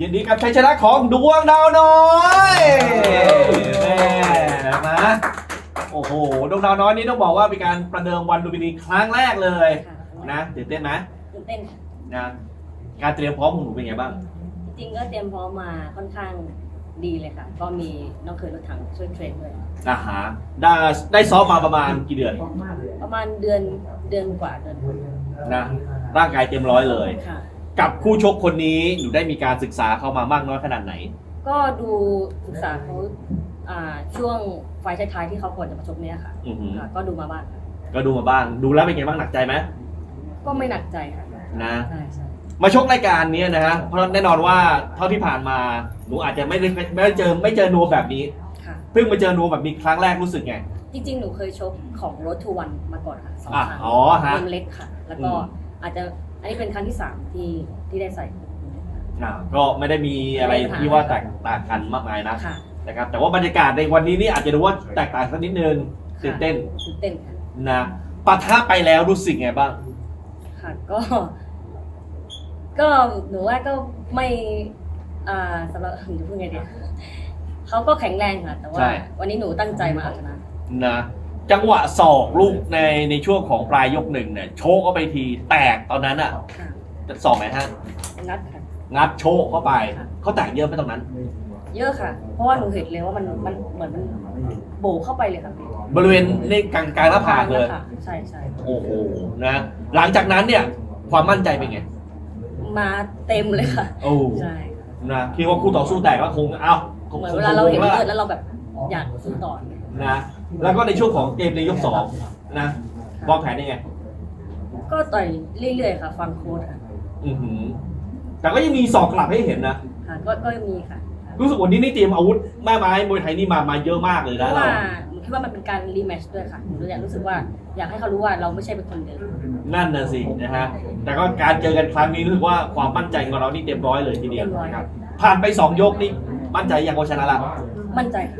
ยินดีกับชัยชนะของดวงดาวน้อยแม่มาโอ้โหดวงดาวน้อยนี่ต้องบอกว่าเป็นการประเดิมวันลูมินีครั้งแรกเลยค่ะนะตื่นเต้นไหมตื่นเต้นค่ะนะการเตรียมพร้อมของหนูเป็นไงบ้าง จริงๆก็เตรียมพร้อมมาค่อนข้างดีเลยค่ะ ก็มีน้องเคยรถถังช่วยเทรนด้วยอาหารได้ได้ซ้อมมาประมาณกี่เดือน ประมาณเดือนเดือนกว่าเดือนกว่านะร่างกายเต็มร้อยเลยค่ะ กับคู่ชกคนนี้หนูได้มีการศึกษาเข้ามามากน้อยขนาดไหน ก็ดูศึกษาเขาอ่าช่วงไฟล์ท้ายๆที่เขาควรจะมาชกเนี่ยค่ะอือหือ ค่ะ ก็ดูมาบ้างค่ะก็ดูมาบ้าง ดูแล้วเป็นไงบ้างหนักใจไหมก็ไม่หนักใจค่ะนะ ใช่ใช่มาชกรายการนี้นะฮะเพราะแน่นอนว่าเท่าที่ผ่านมาหนูอาจจะไม่ได้ไม่ได้เจอไม่เจอนัวแบบนี้ ค่ะ เพิ่งมาเจอนัวแบบนี้ครั้งแรกรู้สึกไง จริงๆ หนูเคยชกของรถทูวันมาก่อนค่ะสองอะครั้งอ๋อฮะรวมเล็กค่ะ แล้วก็อืม อาจจะ อันนี้เป็นครั้งที่สามที่ที่ได้ใส่อะก็ไม่ได้มีอะไรที่ว่าแตกต่างกันมากมายนะค่ะนะครับแต่ว่าบรรยากาศในวันนี้นี่อาจจะดูว่าแตกต่างสักนิดนึงตื่นเต้นตื่นเต้นค่ะนะปะทะไปแล้วรู้สึกไงบ้าง ค่ะก็ ก็หนูว่าก็ไม่อ่าสำหรับหนูจะพูดไงดีเขาก็แข็งแรงค่ะ แต่ว่าใช่วันนี้หนูตั้งใจมาเอาชนะนะ จังหวะศอกลูกในในช่วงของปลายยกหนึ่งเนี่ยโชกเข้าไปทีแตกตอนนั้นอะค่ะศอกไหนฮะนัดค่ะ งัดโชกเข้าไปค่ะเขาแตกเยอะไหมตรงนั้น เยอะค่ะ เพราะว่าหนูเห็นเลยว่ามันมันเหมือนมันโบกเข้าไปเลยค่ะพี่บริเวณนี่กลางกลางหน้าผากเลยค่ะใช่ใช่โอ้โหนะหลังจากนั้นเนี่ย ความมั่นใจเป็นไงมาเต็มเลยค่ะโอ้ใช่นะคิดว่าคู่ต่อสู้แตกก็คงเอ้าคงเหมือนคงเวลาเราเห็นคงเลือดแล้วเราแบบ อยากสู้ต่อนะแล้วก็ในช่วงของเกมในยกสองนะวางแผนยังไงก็ต่อยเรื่อยๆค่ะ ฟังโค้ดค่ะอือหือแต่ก็ยังมีศอกกลับให้เห็นนะค่ะก็ก็มีค่ะรู้สึกวันนี้นี่เตรียมอาวุธแม่ไม้มวยไทยนี่มามาเยอะมากเลยเพนะราะเราว่าหนูคิดว่ามันเป็นการรีแมตช์ด้วยค่ะหนูอยากรู้สึกว่าอยากให้เขารู้ว่าเราไม่ใช่เป็นคนเดิมนั่นน่ะสินะฮะแต่ก็การเจอกันครั้งนี้รู้สึกว่าความมั่นใจของเรานี่เต็มร้อยเลยทีเดียวนะครับผ่านไปสองยกนี่มั่นใจยังว่าชนะละมั่นใจค่ะ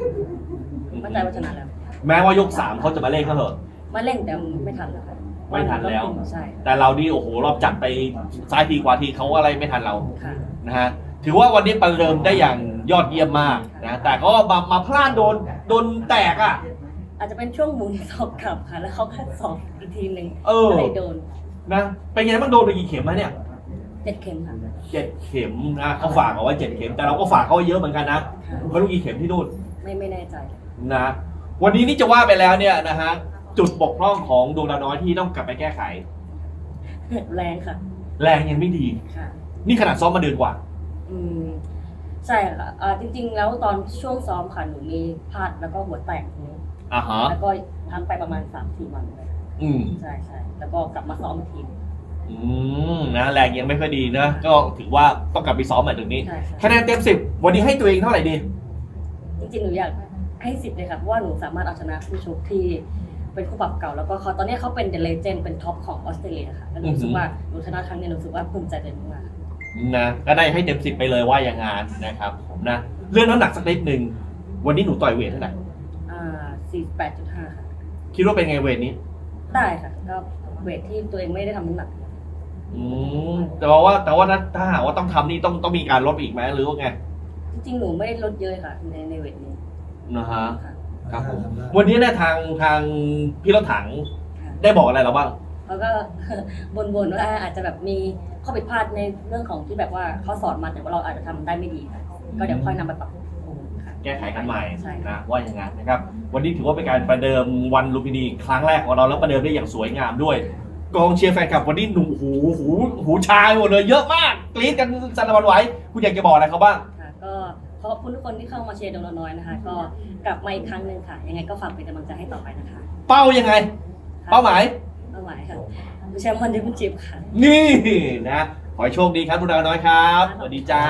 มั่นใจว่าชนะแล้ว แม้ว่ายกสามเขาจะมาเล่นเขาเถอะ มาเร่งแต่ไม่ทันแล้วค่ะไม่ทันแล้ว ใช่แต่เรานี่โอ้โหรอบจัดไปซ้ายทีขวาทีเขาอะไรไม่ทันเราค่ะ นะฮะถือว่าวันนี้ประเดิมได้อย่างยอดเยี่ยมมากนะแต่ก็มามาพลาดโดนโดนแตกอะ อาจจะเป็นช่วงหมุนสอบกลับค่ะ แล้วเขาแค่สอบอีกทีหนึ่งเออ ก็เลยโดนนะเป็นไงบ้างโดนไปกี่เข็มแล้วเนี่ยเจ็ดเข็มค่ะเจ็ดเข็มนะเขาฝากเอาไว้เจ็ดเข็มแต่เราก็ฝากเขาไว้เยอะเหมือนกันนะค่ะ ไม่รู้กี่เข็มที่นู่น ไม่ไม่แน่ใจ นะวันนี้นี่จะว่าไปแล้วเนี่ยนะฮะจุดบกพร่องของดวงดาวน้อยที่ต้องกลับไปแก้ไข แรงค่ะ แรงยังไม่ดี ค่ะ นี่ขนาดซ้อมมาเดือนกว่า อืมใช่ค่ะอ่าจริง ๆ แล้วตอนช่วงซ้อมค่ะหนูมีพลาดแล้วก็หัวแตกนิ้วอ่าฮะ แล้วก็พักไปประมาณสามสี่วันเลยอืม ใช่ใช่แล้วก็กลับมาซ้อมอีกทีอืมนะแรงยังไม่ค่อยดีนะ ก็ถือว่าต้องกลับไปซ้อมใหม่ตรงนี้ ใช่ใช่คะแนนเต็มสิบวันนี้ให้ตัวเองเท่าไหร่ดีจ ริงๆหนูอยากให้สิบเลยค่ะเพราะว่าหนูสามารถเอาชนะผู้ชกที่เป็นคู่ปรับเก่าแล้วก็เขาตอนนี้เขาเป็นเดลเจนเป็นท็อปของออสเตรเลียค่ะแล้วหนูรู้สึกว่าหนูชนะครั้งนี้หนูรู้สึกว่าภูมิใจตัวเองมากนะก็ได้ให้เต็มสิบไปเลยว่าอย่างงานนะครับผมนะเรื่องน้ำหนักสักนิดหนึ่งวันนี้หนูต่อยเวทเท่าไหร่อ่าสี่แปดจุดห้าค่ะคิดว่าเป็นไงเวทนี้ ได้ค่ะก็เวทที่ตัวเองไม่ได้ทำน้ำหนักอืมแต่ว่าแต่ว่าถ้าหากว่าต้องทำนี่ต้องต้องมีการลดอีกไหมหรือว่าไง จริงๆหนูไม่ได้ลดเยอะค่ะ ในในเวทนี้นะฮะค่ะครับผมวันนี้เนี่ยทางทางพี่รถถังค่ะได้บอกอะไรเราบ้าง เขาก็ บ่นๆว่าอาจจะแบบมีข้อผิดพลาดในเรื่องของที่แบบว่าเขาสอนมาแต่ว่าเราอาจจะทำได้ไม่ดีค่ะก็เดี๋ยวค่อยนำไปปรับปรุงค่ะ แก้ไขกันใหม่ใช่นะว่าอย่างนั้นนะครับ วันนี้ถือว่าเป็นการประเดิมวันลุมพินีครั้งแรกของเราแล้วประเดิมได้อย่างสวยงามด้วย กองเชียร์แฟนคลับวันนี้หนูหูหูหูชายหมดเลยเยอะมากกรี๊ดกันสนั่นหวันไหวคุณอยากจะบอกอะไรเขาบ้างค่ะก็ ขอขอบคุณทุกคนที่เข้ามาเชียร์ดงน้อยนะคะ ก็กลับมาอีกครั้งหนึ่งค่ะ ยังไงก็ฝากเป็นกำลังใจให้ต่อไปนะคะเป้ายังไงค่ะเป้าหมายเป้าหมายค่ะแชมป์วันเดมอนจิบค่ะ นี่นะ ขอให้โชคดีครับทุกดาวน้อยครับ สวัสดีจ้า